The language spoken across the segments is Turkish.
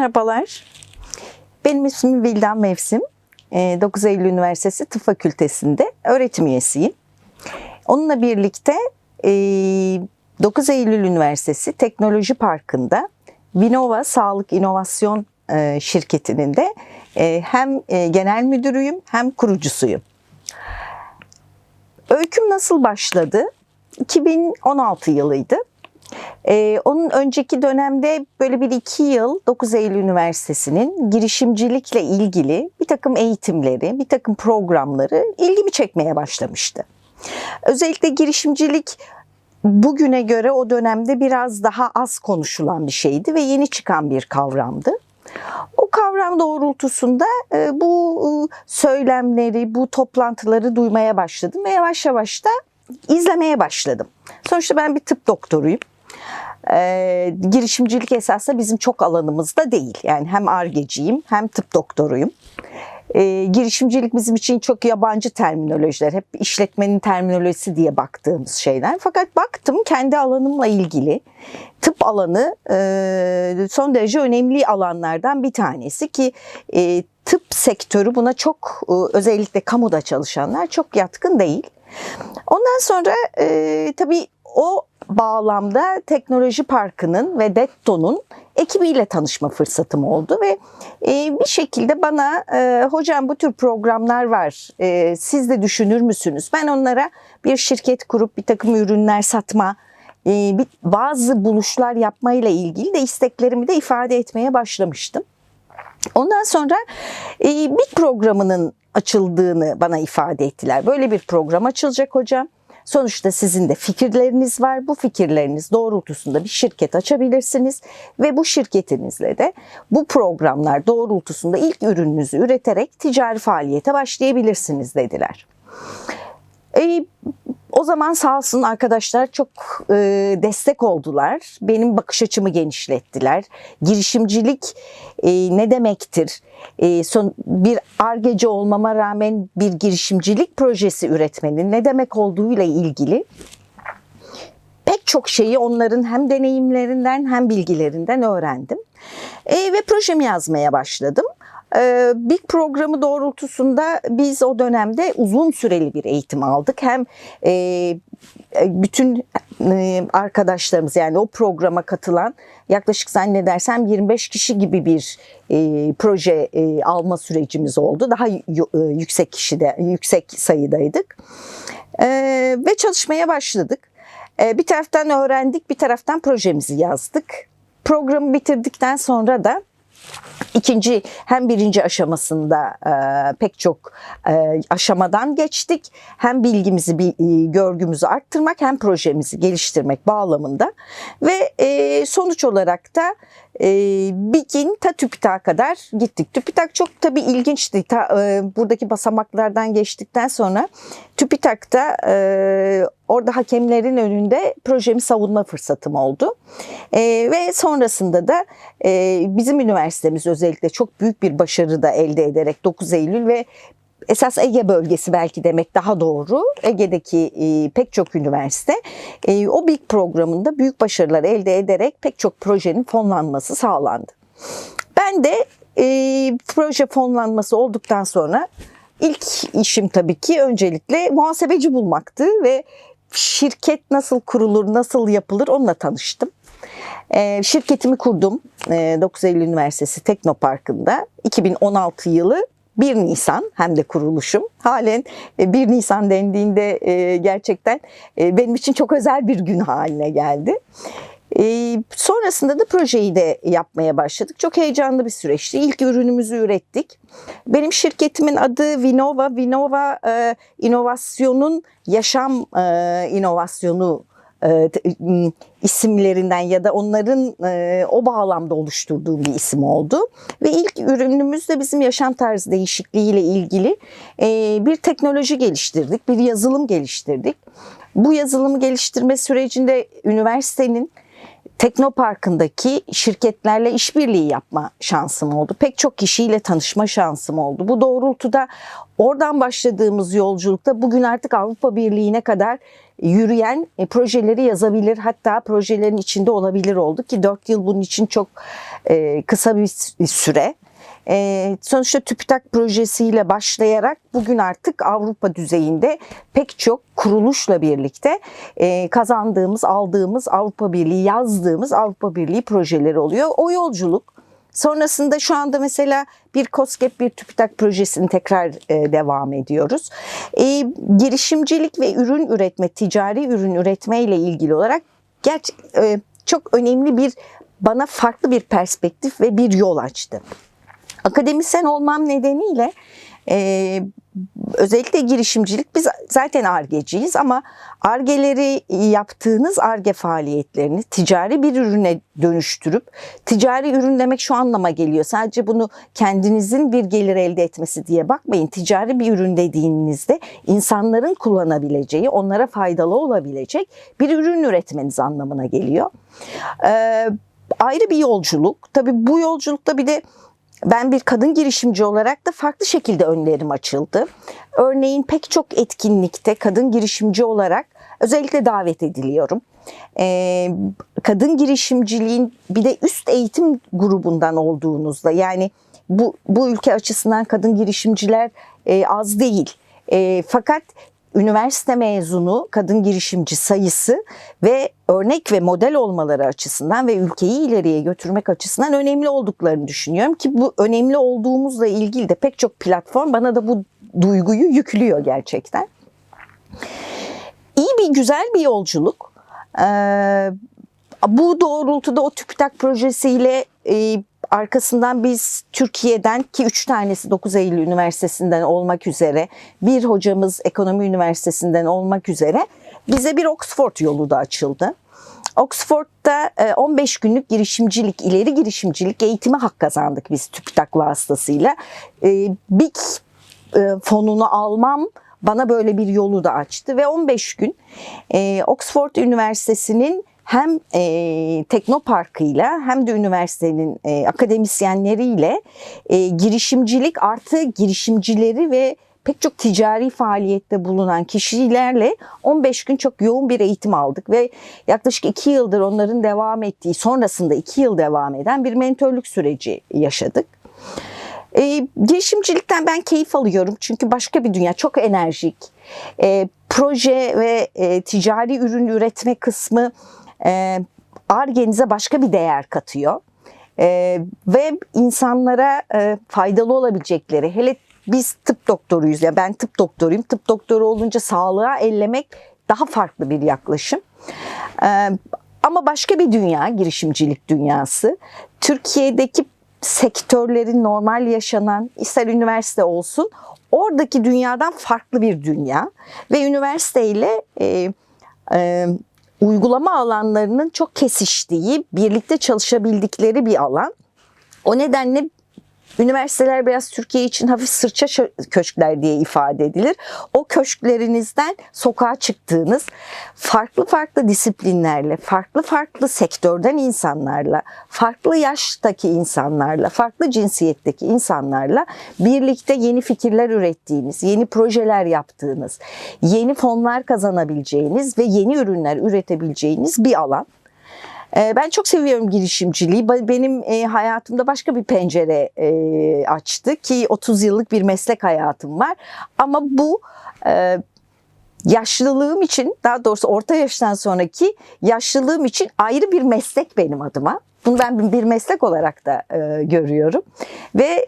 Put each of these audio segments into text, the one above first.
Merhabalar. Benim ismim Vildan Mevsim. Ee, 9 Eylül Üniversitesi Tıp Fakültesi'nde öğretim üyesiyim. Onunla birlikte e, 9 Eylül Üniversitesi Teknoloji Parkı'nda Vinova Sağlık İnovasyon e, şirketinin de e, hem e, genel müdürüyüm hem kurucusuyum. Öyküm nasıl başladı? 2016 yılıydı. Ee, onun önceki dönemde böyle bir iki yıl 9 Eylül Üniversitesi'nin girişimcilikle ilgili bir takım eğitimleri, bir takım programları ilgimi çekmeye başlamıştı. Özellikle girişimcilik bugüne göre o dönemde biraz daha az konuşulan bir şeydi ve yeni çıkan bir kavramdı. O kavram doğrultusunda e, bu e, söylemleri, bu toplantıları duymaya başladım ve yavaş yavaş da izlemeye başladım. Sonuçta ben bir tıp doktoruyum. Ee, girişimcilik esasında bizim çok alanımızda değil. Yani hem argeciyim hem tıp doktoruyum. Ee, girişimcilik bizim için çok yabancı terminolojiler. Hep işletmenin terminolojisi diye baktığımız şeyler. Fakat baktım kendi alanımla ilgili tıp alanı e, son derece önemli alanlardan bir tanesi ki e, tıp sektörü buna çok e, özellikle kamuda çalışanlar çok yatkın değil. Ondan sonra e, tabii o bağlamda Teknoloji Parkı'nın ve Detto'nun ekibiyle tanışma fırsatım oldu ve e, bir şekilde bana e, hocam bu tür programlar var e, siz de düşünür müsünüz? Ben onlara bir şirket kurup bir takım ürünler satma e, bir, bazı buluşlar yapmayla ilgili de isteklerimi de ifade etmeye başlamıştım. Ondan sonra e, BİK programının açıldığını bana ifade ettiler. Böyle bir program açılacak hocam. Sonuçta sizin de fikirleriniz var. Bu fikirleriniz doğrultusunda bir şirket açabilirsiniz ve bu şirketinizle de bu programlar doğrultusunda ilk ürününüzü üreterek ticari faaliyete başlayabilirsiniz dediler. E, o zaman sağ olsun arkadaşlar çok e, destek oldular. Benim bakış açımı genişlettiler. Girişimcilik e, ne demektir? E, son bir argeci olmama rağmen bir girişimcilik projesi üretmenin ne demek olduğuyla ilgili pek çok şeyi onların hem deneyimlerinden hem bilgilerinden öğrendim. E, ve projemi yazmaya başladım. Ee, Big programı doğrultusunda biz o dönemde uzun süreli bir eğitim aldık. Hem e, bütün e, arkadaşlarımız yani o programa katılan yaklaşık zannedersem 25 kişi gibi bir e, proje alma sürecimiz oldu. Daha yüksek kişide yüksek sayıdaydık ve çalışmaya başladık. Bir taraftan öğrendik, bir taraftan projemizi yazdık. Programı bitirdikten sonra da İkinci hem birinci aşamasında e, pek çok e, aşamadan geçtik. Hem bilgimizi, bir, e, görgümüzü arttırmak hem projemizi geliştirmek bağlamında ve e, sonuç olarak da e, BİK'in ta TÜBİTAK'a kadar gittik. TÜBİTAK çok tabii ilginçti. Ta, e, buradaki basamaklardan geçtikten sonra TÜBİTAK'ta e, orada hakemlerin önünde projemi savunma fırsatım oldu. E, ve sonrasında da e, bizim üniversitemiz özellikle çok büyük bir başarı da elde ederek 9 Eylül ve esas Ege bölgesi belki demek daha doğru. Ege'deki e, pek çok üniversite e, o BİK programında büyük başarılar elde ederek pek çok projenin fonlanması sağlandı. Ben de e, proje fonlanması olduktan sonra ilk işim tabii ki öncelikle muhasebeci bulmaktı ve şirket nasıl kurulur, nasıl yapılır onunla tanıştım. E, şirketimi kurdum e, 9 Eylül Üniversitesi Teknoparkı'nda 2016 yılı 1 Nisan hem de kuruluşum. Halen 1 e, Nisan dendiğinde e, gerçekten e, benim için çok özel bir gün haline geldi. Sonrasında da projeyi de yapmaya başladık. Çok heyecanlı bir süreçti. İlk ürünümüzü ürettik. Benim şirketimin adı Vinova. Vinova inovasyonun yaşam inovasyonu e, isimlerinden ya da onların e, o bağlamda oluşturduğu bir isim oldu. Ve ilk ürünümüz de bizim yaşam tarzı değişikliğiyle ilgili e, bir teknoloji geliştirdik, bir yazılım geliştirdik. Bu yazılımı geliştirme sürecinde üniversitenin Teknopark'ındaki şirketlerle işbirliği yapma şansım oldu. Pek çok kişiyle tanışma şansım oldu. Bu doğrultuda oradan başladığımız yolculukta bugün artık Avrupa Birliği'ne kadar yürüyen e, projeleri yazabilir hatta projelerin içinde olabilir olduk ki 4 yıl bunun için çok e, kısa bir süre. E, sonuçta TÜBİTAK projesiyle başlayarak bugün artık Avrupa düzeyinde pek çok kuruluşla birlikte e, kazandığımız, aldığımız Avrupa Birliği, yazdığımız Avrupa Birliği projeleri oluyor. O yolculuk Sonrasında şu anda mesela bir COSGAP bir TÜBİTAK projesini tekrar e, devam ediyoruz. E, girişimcilik ve ürün üretme, ticari ürün üretme ile ilgili olarak gerçi e, çok önemli bir bana farklı bir perspektif ve bir yol açtı. Akademisyen olmam nedeniyle e, özellikle girişimcilik biz zaten argeciyiz ama argeleri yaptığınız arge faaliyetlerini ticari bir ürüne dönüştürüp ticari ürün demek şu anlama geliyor. Sadece bunu kendinizin bir gelir elde etmesi diye bakmayın. Ticari bir ürün dediğinizde insanların kullanabileceği, onlara faydalı olabilecek bir ürün üretmeniz anlamına geliyor. Ee, ayrı bir yolculuk. Tabii bu yolculukta bir de ben bir kadın girişimci olarak da farklı şekilde önlerim açıldı. Örneğin pek çok etkinlikte kadın girişimci olarak özellikle davet ediliyorum. Ee, kadın girişimciliğin bir de üst eğitim grubundan olduğunuzda yani bu, bu ülke açısından kadın girişimciler e, az değil. E, fakat üniversite mezunu kadın girişimci sayısı ve örnek ve model olmaları açısından ve ülkeyi ileriye götürmek açısından önemli olduklarını düşünüyorum ki bu önemli olduğumuzla ilgili de pek çok platform bana da bu duyguyu yüklüyor gerçekten. İyi bir güzel bir yolculuk. Ee, bu doğrultuda o TÜBİTAK projesiyle e, Arkasından biz Türkiye'den ki üç tanesi 9 Eylül Üniversitesi'nden olmak üzere bir hocamız Ekonomi Üniversitesi'nden olmak üzere bize bir Oxford yolu da açıldı. Oxford'da 15 e, günlük girişimcilik, ileri girişimcilik eğitimi hak kazandık biz TÜBİTAK vasıtasıyla. E, BİK e, fonunu almam bana böyle bir yolu da açtı ve 15 gün Oxford Üniversitesi'nin hem e, Teknoparkı'yla hem de üniversitenin e, akademisyenleriyle e, girişimcilik artı girişimcileri ve pek çok ticari faaliyette bulunan kişilerle 15 gün çok yoğun bir eğitim aldık ve yaklaşık 2 yıldır onların devam ettiği sonrasında 2 yıl devam eden bir mentörlük süreci yaşadık. E, girişimcilikten ben keyif alıyorum çünkü başka bir dünya çok enerjik. E, proje ve e, ticari ürün üretme kısmı Arge'nize başka bir değer katıyor. E, ve insanlara e, faydalı olabilecekleri, hele biz tıp doktoruyuz ya ben tıp doktoruyum. Tıp doktoru olunca sağlığa ellemek daha farklı bir yaklaşım. E, ama başka bir dünya, girişimcilik dünyası. Türkiye'deki sektörlerin normal yaşanan, ister üniversite olsun, oradaki dünyadan farklı bir dünya. Ve üniversiteyle e, e, uygulama alanlarının çok kesiştiği, birlikte çalışabildikleri bir alan. O nedenle Üniversiteler biraz Türkiye için hafif sırça köşkler diye ifade edilir. O köşklerinizden sokağa çıktığınız farklı farklı disiplinlerle, farklı farklı sektörden insanlarla, farklı yaştaki insanlarla, farklı cinsiyetteki insanlarla birlikte yeni fikirler ürettiğiniz, yeni projeler yaptığınız, yeni fonlar kazanabileceğiniz ve yeni ürünler üretebileceğiniz bir alan. Ee, ben çok seviyorum girişimciliği. Benim e, hayatımda başka bir pencere e, açtı ki 30 yıllık bir meslek hayatım var. Ama bu e, yaşlılığım için daha doğrusu orta yaştan sonraki yaşlılığım için ayrı bir meslek benim adıma. Bunu ben bir meslek olarak da görüyorum. Ve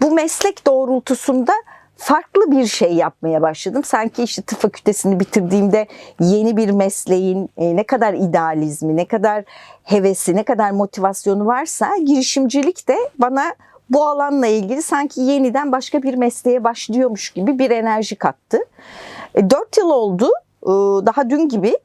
bu meslek doğrultusunda farklı bir şey yapmaya başladım. Sanki işte tıp fakültesini bitirdiğimde yeni bir mesleğin e, ne kadar idealizmi, ne kadar hevesi, ne kadar motivasyonu varsa girişimcilik de bana bu alanla ilgili sanki yeniden başka bir mesleğe başlıyormuş gibi bir enerji kattı. E, dört yıl oldu. E, daha dün gibi.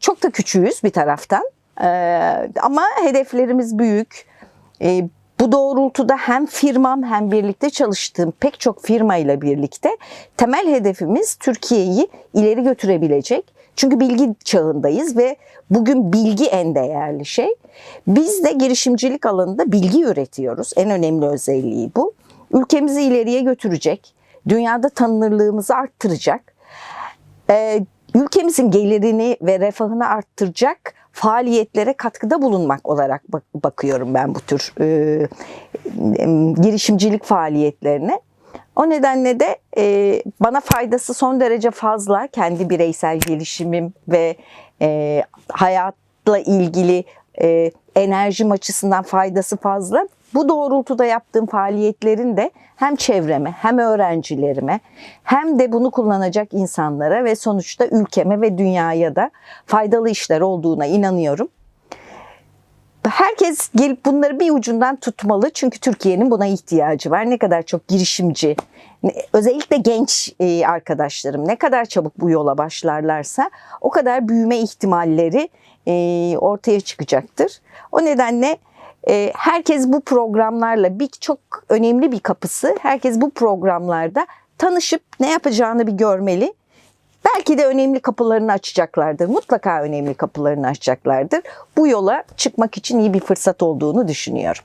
Çok da küçüğüz bir taraftan. Ama hedeflerimiz büyük. Bu doğrultuda hem firmam hem birlikte çalıştığım pek çok firma ile birlikte temel hedefimiz Türkiye'yi ileri götürebilecek, Çünkü bilgi çağındayız ve bugün bilgi en değerli şey. Biz de girişimcilik alanında bilgi üretiyoruz. En önemli özelliği bu. Ülkemizi ileriye götürecek, dünyada tanınırlığımızı arttıracak, ülkemizin gelirini ve refahını arttıracak faaliyetlere katkıda bulunmak olarak bak- bakıyorum ben bu tür e, em, girişimcilik faaliyetlerine. O nedenle de e, bana faydası son derece fazla kendi bireysel gelişimim ve e, hayatla ilgili e, enerjim açısından faydası fazla. Bu doğrultuda yaptığım faaliyetlerin de hem çevreme hem öğrencilerime hem de bunu kullanacak insanlara ve sonuçta ülkeme ve dünyaya da faydalı işler olduğuna inanıyorum. Herkes gelip bunları bir ucundan tutmalı çünkü Türkiye'nin buna ihtiyacı var. Ne kadar çok girişimci, özellikle genç e, arkadaşlarım ne kadar çabuk bu yola başlarlarsa o kadar büyüme ihtimalleri e, ortaya çıkacaktır. O nedenle e, herkes bu programlarla bir çok önemli bir kapısı. Herkes bu programlarda tanışıp ne yapacağını bir görmeli. Belki de önemli kapılarını açacaklardır. Mutlaka önemli kapılarını açacaklardır. Bu yola çıkmak için iyi bir fırsat olduğunu düşünüyorum.